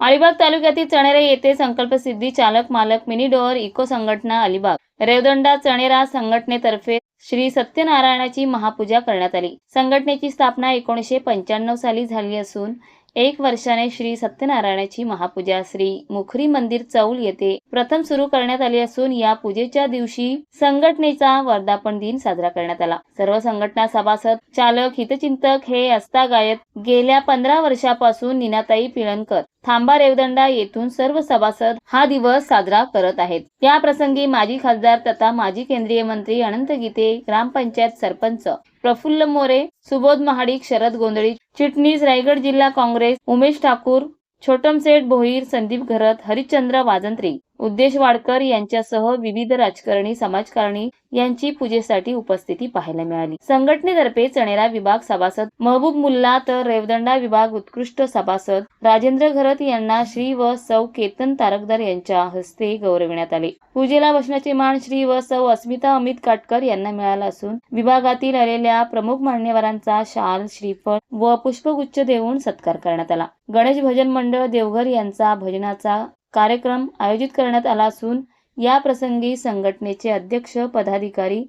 अलिबाग तालुक्यातील चणेरे येथे संकल्पसिद्धी चालक मालक मिनी डोअर इको संघटना अलिबाग रेवदंडा चणेरा संघटनेतर्फे श्री सत्यनारायणाची महापूजा करण्यात आली. संघटनेची स्थापना एकोणीसशे पंच्याण्णव साली झाली असून एक वर्षाने श्री सत्यनारायणाची महापूजा. श्री मुखरी मंदिर चौल येथे प्रथम सुरू करण्यात आली असून या पूजेच्या दिवशी संघटनेचा वर्धापन दिन साजरा करण्यात आला. सर्व संघटना सभासद चालक हितचिंतक हे अस्तागायत गेल्या पंधरा वर्षापासून नीनाताई पिळणकर थांबा रेवदंडा येथून सर्व सभासद हा दिवस साजरा करत आहेत. या प्रसंगी माजी खासदार तथा माजी केंद्रीय मंत्री अनंत गीते ग्रामपंचायत सरपंच प्रफुल्ल मोरे सुबोध महाडिक शरद गोंधळी चिटणीस रायगड जिल्हा काँग्रेस उमेश ठाकूर छोटमसेठ भोईर संदीप घरत हरिश्चंद्र वाजंत्री उद्देश वाडकर यांच्यासह विविध राजकारणी समाजकारणी यांची पूजेसाठी उपस्थिती पाहायला मिळाली. संघटनेतर्फे चणेरा विभाग सभासद महबूब मुल्ला तर रेवदंडा विभाग उत्कृष्ट सभासद राजेंद्र घरत यांना श्री व सौ केतन तारकदार यांच्या हस्ते गौरविण्यात आले. पूजेला बसण्याचे मान श्री व सौ अस्मिता अमित काटकर यांना मिळाला असून विभागातील आलेल्या प्रमुख मान्यवरांचा शाल श्रीफळ व पुष्पगुच्छ देऊन सत्कार करण्यात आला. गणेश भजन मंडळ देवघर यांचा भजनाचा कार्यक्रम आयोजित करण्यात आला असून या प्रसंगी संघटनेचे अध्यक्ष पदाधिकारी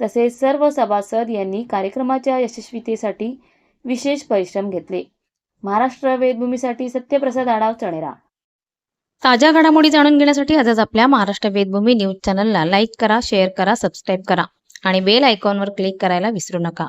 तसेच सर्व सभासद यांनी कार्यक्रमाच्या यशस्वीतेसाठी विशेष परिश्रम घेतले. महाराष्ट्र वेदभूमीसाठी सत्यप्रसाद आढाव चणेरा. ताज्या घडामोडी जाणून घेण्यासाठी आजच आपल्या महाराष्ट्र वेदभूमी न्यूज चॅनलला लाईक करा शेअर करा सबस्क्राईब करा आणि बेल आयकॉनवर क्लिक करायला विसरू नका.